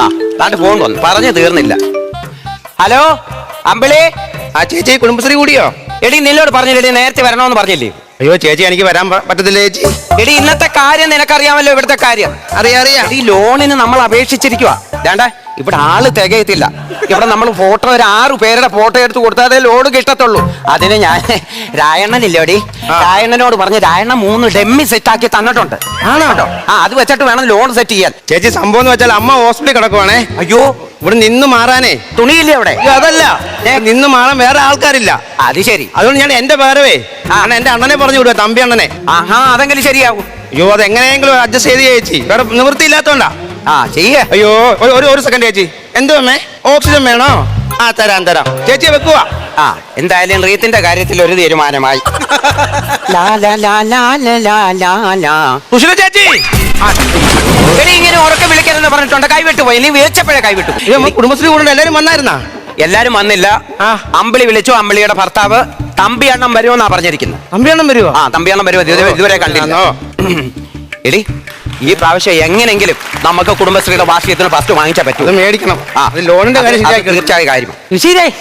ആ താണ്ട് ഫോൺ വന്നു. പറഞ്ഞു തീർന്നില്ല. ഹലോ അമ്പിളി? ആ ചേച്ചി കുടുംബശ്രീ കൂടിയോ? എടി നിന്നോട് പറഞ്ഞില്ലേ നേരത്തെ വരണമെന്ന് പറഞ്ഞില്ലേ? അയ്യോ ചേച്ചി എനിക്ക് വരാൻ പ- പറ്റത്തില്ല ചേച്ചി. എടി ഇന്നത്തെ കാര്യം നിനക്കറിയാമല്ലോ ഇവിടുത്തെ കാര്യം. അറിയാം അറിയാം. ഈ ലോണിന് നമ്മൾ അപേക്ഷിച്ചിരിക്കുക വേണ്ട ഇവിടെ ആൾ തികയത്തില്ല. ഇവിടെ നമ്മൾ ഫോട്ടോ ഒരു ആറു പേരുടെ ഫോട്ടോ എടുത്ത് കൊടുത്താൽ ലോഡ് കിട്ടത്തുള്ളൂ. അതിന് ഞാൻ രായണ്ണനില്ലോടി. രായണ്ണനോട് പറഞ്ഞ് രായണ്ണ മൂന്ന് ഡെമ്മി സെറ്റ് ആക്കി തന്നിട്ടുണ്ട്. ആണോ? ആ അത് വെച്ചിട്ട് വേണം ലോൺ സെറ്റ് ചെയ്യാൻ. ചേച്ചി സംഭവം എന്ന് വെച്ചാൽ അമ്മ ഹോസ്പിറ്റലിൽ കിടക്കുവാണേ. അയ്യോ. ഇവിടെ നിന്ന് മാറാനേ. തുണിയില്ലേ അവിടെ? അതല്ല. നിന്ന് മാറാൻ വേറെ ആൾക്കാരില്ല. അത് ശരി. അതുകൊണ്ട് ഞാൻ എന്റെ പേരവേ ആണ് എന്റെ അണ്ണനെ പറഞ്ഞു വിടുക തമ്പി അണ്ണനെ. ആഹാ അതെങ്കിലും ശരിയാകും അയ്യോ അത് എങ്ങനെയെങ്കിലും അഡ്ജസ്റ്റ് ചെയ്ത് ചേച്ചി. വേറെ നിവൃത്തിയില്ലാത്തോണ്ടാ. ആ ചെയ്യേ. അയ്യോ ഒരു- ഒരു ഒരു സെക്കൻഡ് ചേച്ചി. എന്തോ അമ്മേ? ഓക്സിജൻ വേണോ? ആ തരാം തരാം. ചേച്ചി വെക്കുക ആ എന്തായാലും റീത്തിന്റെ കാര്യത്തിൽ ഒരു തീരുമാനമായി. ലാ, ലാ, ലാ, ലാ, ലാ, ലാ, ലാ, ലാ. സുശീല ചേച്ചി! ആ, എടി ഇങ്ങനെ ഉറക്കെ വിളിക്കരുതെന്ന് പറഞ്ഞിട്ടുണ്ട്. കൈവിട്ടു പോയി. നീ വിളിച്ചപ്പോഴേ കൈവിട്ടു. അയ്യോ അമ്മ കുടുംബശ്രീ കൂടെ എല്ലാരും വന്നായിരുന്നാ? എല്ലാരും വന്നില്ല. ആ. അമ്പിളി വിളിച്ചു. അമ്പിളിയുടെ ഭർത്താവ് തമ്പി അണ്ണം വരുമെന്നാ പറഞ്ഞിരിക്കുന്നത് തമ്പി അണ്ണൻ വരുവോ? ആ തമ്പി അണ്ണം വരുമോ ഇതുവരെ- ഇതുവരെ കണ്ടില്ല. ആണോ? എടി ഈ പ്രാവശ്യം എങ്ങനെങ്കിലും നമുക്ക് കുടുംബശ്രീയുടെ വാർഷികത്തിന് ഫസ്റ്റ് വാങ്ങിച്ചാൽ പറ്റും. മേടിക്കണം. ആ. ലോണിന്റെ കാര്യം തീർച്ചയായും ശരിയാക്കി തീർച്ചയായ കാര്യം. ഋഷിരേ.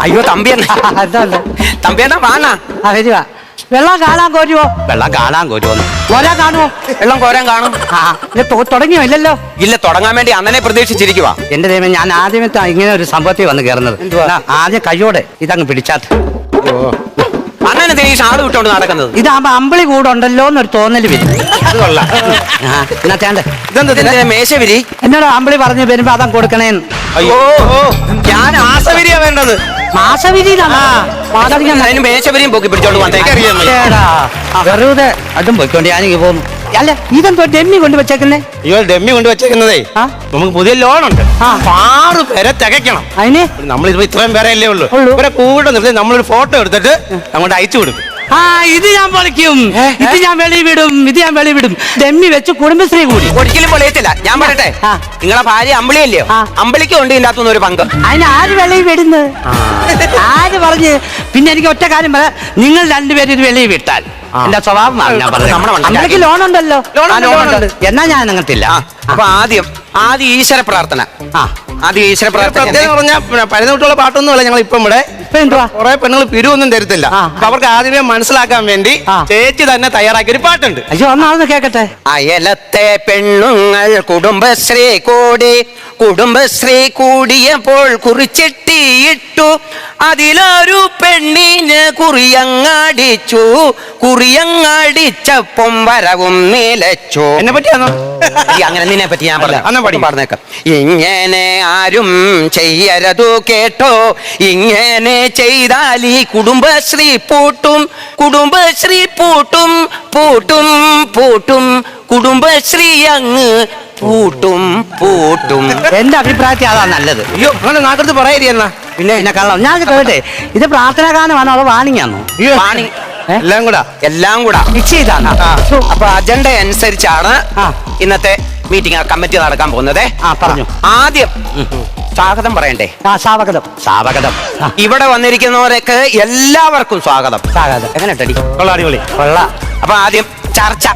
അയ്യോ തമ്പിയല്ല തമ്പിയെന്നാ അതുണ്ട് തമ്പി അണ്ണ. വാങ്ങാ വരുക വെള്ളം കാണാൻ കോരുവോ? വെള്ളം കാണാൻ കോരുവോ കോരാൻ കാണുമോ വെള്ളം കോരാൻ കാണും. ആ ഇത് തൊ- തുടങ്ങിയോ? ഇല്ലല്ലോ. ഇല്ല തുടങ്ങാൻ വേണ്ടി അങ്ങനെ പ്രതീക്ഷിച്ചിരിക്കുക എന്റെ ദൈവം ഞാൻ ആദ്യമേ ഇങ്ങനെ ഒരു സംഭവത്തിൽ വന്ന് കയറുന്നത് എന്തുവാ? ആദ്യം കയ്യോടെ ഇതങ്ങ് പിടിച്ചാത്ത് അണ്ണനെ ഈ ഷാൾ വിട്ടോണ്ട് നടക്കുന്നത്? ഇതാകുമ്പോ അമ്പിളി കൂടുണ്ടല്ലോ എന്നൊരു തോന്നൽ വരും. അത് കൊള്ളാം. ആ, എന്നാ ഇതെന്താ മേശവിരി? എന്നോട് അമ്പിളി പറഞ്ഞു വരുമ്പോ അതങ്ങ് കൊടുക്കണേന്ന്. അയ്യോ ഞാൻ ആസവിരിയാ വേണ്ടത്. മാസവിരിയിലാണ് അതിന് മേശവിരിയും പൊക്കി പിടിച്ചോണ്ട് വന്നേക്കാം. വെറുതെ. അതും പോയിക്കൊണ്ട് ഞാനിങ്ങ് പോന്നു. അല്ല ഇതെന്തോ ഡെമ്മി കൊണ്ട് വെച്ചേക്കുന്നേ? അയ്യോ ഡെമ്മി കൊണ്ട് വെച്ചേക്കുന്നതേ. നമുക്ക് പുതിയ ലോൺ ഉണ്ട്. ആറ് പേരെ തികയ്ക്കണം. അതിന്? നമ്മൾ ഇതിപ്പോ ഇത്രയും പേരെ അല്ലേ ഉള്ളൂ. ഇവരെ കൂടെ നിർത്തി നമ്മളൊരു ഫോട്ടോ എടുത്തിട്ട് അങ്ങോട്ട് അയച്ചു കൊടുക്കും. ആ ഇത് ഞാൻ പൊളിക്കും. ഇത് ഞാൻ വെളി വിടും ഇത് ഞാൻ വെളി വിടും ഡെമ്മി വെച്ച് കുടുംബശ്രീ കൂടി. ഒരിക്കലും പൊളിയത്തില്ല. ഞാൻ പറയട്ടെ. നിങ്ങളെ ഭാര്യ അമ്പിളിയല്ലേ. അമ്പിളിക്കും ഉണ്ട് ഇതിന്റെ അകത്തുനിന്ന് ഒരു പങ്ക്. അതിന് ആര് വെളിയിൽ വിടുന്നത് ആര് പറഞ്ഞ്? പിന്നെ എനിക്ക് ഒറ്റ കാര്യം പറയാം. നിങ്ങൾ രണ്ടുപേരും ഇത് വെളിയിൽ വിട്ടാൽ. എന്റെ സ്വഭാവം നമ്മുടെ ലോൺ ഉണ്ടല്ലോ. എന്നാ ഞാൻ അങ്ങനത്തില്ല. ആ അപ്പൊ ആദ്യം ആദ്യം ഈശ്വര പ്രാർത്ഥന. ആ. ആദ്യം ഈശ്വര പ്രാർത്ഥന പറഞ്ഞാൽ പഴയ തൊട്ടുള്ള പാട്ടൊന്നുമല്ല ഞങ്ങൾ ഇപ്പം ഇവിടെ. എന്തുവാ? കുറെ പെണ്ണുങ്ങൾ പിരിവൊന്നും തരത്തില്ല. അപ്പൊ അവർക്ക് ആദ്യമേ മനസ്സിലാക്കാൻ വേണ്ടി. ചേച്ചി തന്നെ തയ്യാറാക്കിയ ഒരു പാട്ടുണ്ട്. അയ്യോ ഒന്നാണെന്ന് കേക്കട്ടെ. അയലത്തെ പെണ്ണുങ്ങൾ കുടുംബശ്രീ കൂടി കുടുംബശ്രീ കൂടിയപ്പോൾ കുറിച്ചിട്ടിയിട്ടു അതിലൊരു പെണ്ണിന് കുറിയങ്ങാടിച്ചു. കുറിയങ്ങാടിച്ചപ്പം വരവും നിലച്ചു എന്നെ പറ്റിയാണോ അങ്ങനെ നിന്നെ പറ്റി ഞാൻ പറഞ്ഞു അന്നാ പാടി. പറഞ്ഞു പറഞ്ഞേക്കാം. ഇങ്ങനെ ആരും ചെയ്യരതു കേട്ടോ. ഇങ്ങനെ ചെയ്താൽ ഈ കുടുംബശ്രീ പൂട്ടും. കുടുംബശ്രീ പൂട്ടും പൂട്ടും പൂട്ടും. കുടുംബശ്രീ അങ്ങ് പൂട്ടും പൂട്ടും. എന്റെ അഭിപ്രായത്തിൽ അതാ നല്ലത്. അയ്യോ അങ്ങനെ നാട്ടിൽ പറയരി എന്നാ പിന്നെ കള്ളം. ഞാൻ കേട്ടെ. ഇത് പ്രാർത്ഥനാ ഗാനമാണോ അതോ വാണിങ്ങാണോ വാണി എല്ലാം കൂടാ. എല്ലാം കൂടാ. മിക്സ് ചെയ്താണ്? ആ, അപ്പൊ അജണ്ട അനുസരിച്ചാണ് ഇന്നത്തെ മീറ്റിംഗ് കമ്മിറ്റി നടക്കാൻ പോകുന്നത്. ആ പറഞ്ഞു. ആദ്യം സ്വാഗതം പറയണ്ടേ? ആ സ്വാഗതം. ആ, ഇവിടെ വന്നിരിക്കുന്നവരൊക്കെ എല്ലാവർക്കും സ്വാഗതം. സ്വാഗതം. എങ്ങനെ ടടി കൊള്ളാം അടിപൊളി. കൊള്ള. അപ്പൊ ആദ്യം ചർച്ച.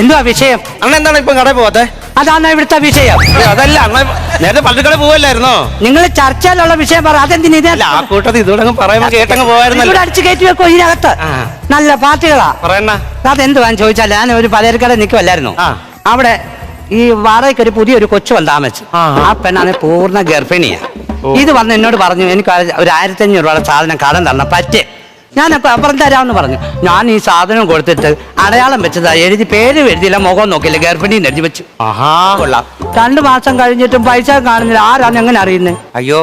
എന്തുവാ വിഷയം? അണ്ണ എന്താണ് ഇപ്പം കടയിൽ പോവാത്തെ? അതാണ് ഇവിടുത്തെ വിഷയം. അതല്ല അണ്ണ നേരത്തെ പള്ളിക്കട പോവല്ലായിരുന്നോ? നിങ്ങൾ ചർച്ചയിലുള്ള വിഷയം പറ അതെന്തിനു അല്ല ആ കൂട്ടത്തിൽ ഇതോടെ അങ്ങ് പറയുമ്പോ കേട്ടങ്ങ് പോവായിരുന്നല്ലോ. ഇവിടെ അടിച്ചു കയറ്റി വെക്കോ ഇതിനകത്ത്. നല്ല പാർട്ടികളാ പറയണ്ണ. അതെന്തുവാന്ന് ചോദിച്ചാൽ ഞാൻ ഒരു പലചരക്കട നിൽക്കുമല്ലായിരുന്നു. അവിടെ ഈ വാടകയ്ക്ക് ഒരു പുതിയൊരു കൊച്ചു വന്ന് താമസിച്ചു. ആ. പെണ്ണാണ് പൂർണ ഗർഭിണിയാ. ഇത് വന്ന് എന്നോട് പറഞ്ഞു എനിക്ക് ഒരു ആയിരത്തി അഞ്ഞൂറ് രൂപയുടെ സാധനം കടം തരണം പറ്റേ. ഞാൻ അപ്പൊ അപ്പുറം തരാമെന്ന് പറഞ്ഞു. ഞാൻ ഈ സാധനം കൊടുത്തിട്ട് അടയാളം വെച്ചതാ. എഴുതി പേര് എഴുതിയില്ല മുഖം നോക്കില്ല ഗർഭിണിയും എഴുതി വെച്ചു. ആഹാ. കൊള്ളാം. രണ്ടു മാസം കഴിഞ്ഞിട്ടും പൈസ കാണുന്നില്ല. ആരാണ് എങ്ങനെ അറിയുന്നത് അയ്യോ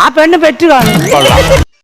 ആ പെണ്ണ് പെറ്റ് കാണും